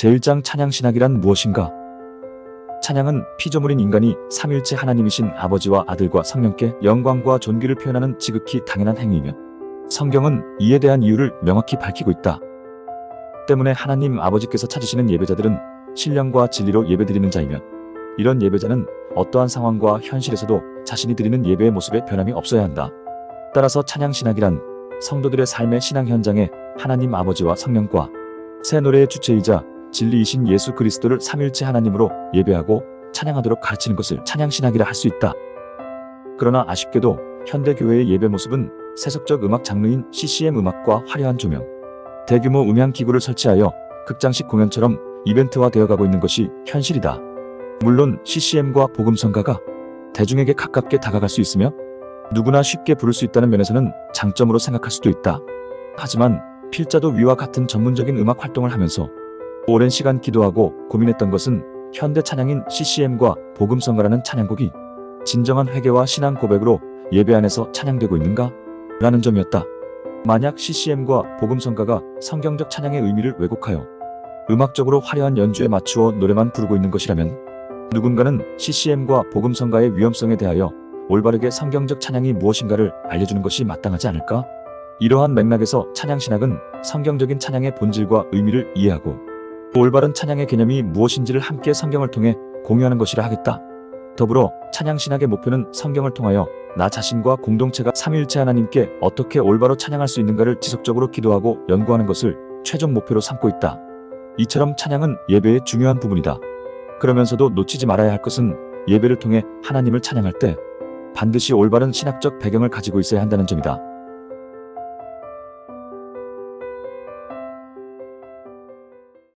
제1장 찬양신학이란 무엇인가? 찬양은 피조물인 인간이 삼일체 하나님이신 아버지와 아들과 성령께 영광과 존귀를 표현하는 지극히 당연한 행위이며 성경은 이에 대한 이유를 명확히 밝히고 있다. 때문에 하나님 아버지께서 찾으시는 예배자들은 신령과 진리로 예배드리는 자이며 이런 예배자는 어떠한 상황과 현실에서도 자신이 드리는 예배의 모습에 변함이 없어야 한다. 따라서 찬양신학이란 성도들의 삶의 신앙 현장에 하나님 아버지와 성령과 새 노래의 주체이자 진리이신 예수 그리스도를 삼일체 하나님으로 예배하고 찬양하도록 가르치는 것을 찬양신학이라 할 수 있다. 그러나 아쉽게도 현대 교회의 예배 모습은 세속적 음악 장르인 CCM 음악과 화려한 조명, 대규모 음향 기구를 설치하여 극장식 공연처럼 이벤트화 되어 가고 있는 것이 현실이다. 물론 CCM과 복음성가가 대중에게 가깝게 다가갈 수 있으며 누구나 쉽게 부를 수 있다는 면에서는 장점으로 생각할 수도 있다. 하지만 필자도 위와 같은 전문적인 음악 활동을 하면서 오랜 시간 기도하고 고민했던 것은 현대 찬양인 CCM과 복음성가라는 찬양곡이 진정한 회개와 신앙 고백으로 예배 안에서 찬양되고 있는가? 라는 점이었다. 만약 CCM과 복음성가가 성경적 찬양의 의미를 왜곡하여 음악적으로 화려한 연주에 맞추어 노래만 부르고 있는 것이라면 누군가는 CCM과 복음성가의 위험성에 대하여 올바르게 성경적 찬양이 무엇인가를 알려주는 것이 마땅하지 않을까? 이러한 맥락에서 찬양신학은 성경적인 찬양의 본질과 의미를 이해하고 올바른 찬양의 개념이 무엇인지를 함께 성경을 통해 공유하는 것이라 하겠다. 더불어 찬양신학의 목표는 성경을 통하여 나 자신과 공동체가 삼위일체 하나님께 어떻게 올바로 찬양할 수 있는가를 지속적으로 기도하고 연구하는 것을 최종 목표로 삼고 있다. 이처럼 찬양은 예배의 중요한 부분이다. 그러면서도 놓치지 말아야 할 것은 예배를 통해 하나님을 찬양할 때 반드시 올바른 신학적 배경을 가지고 있어야 한다는 점이다.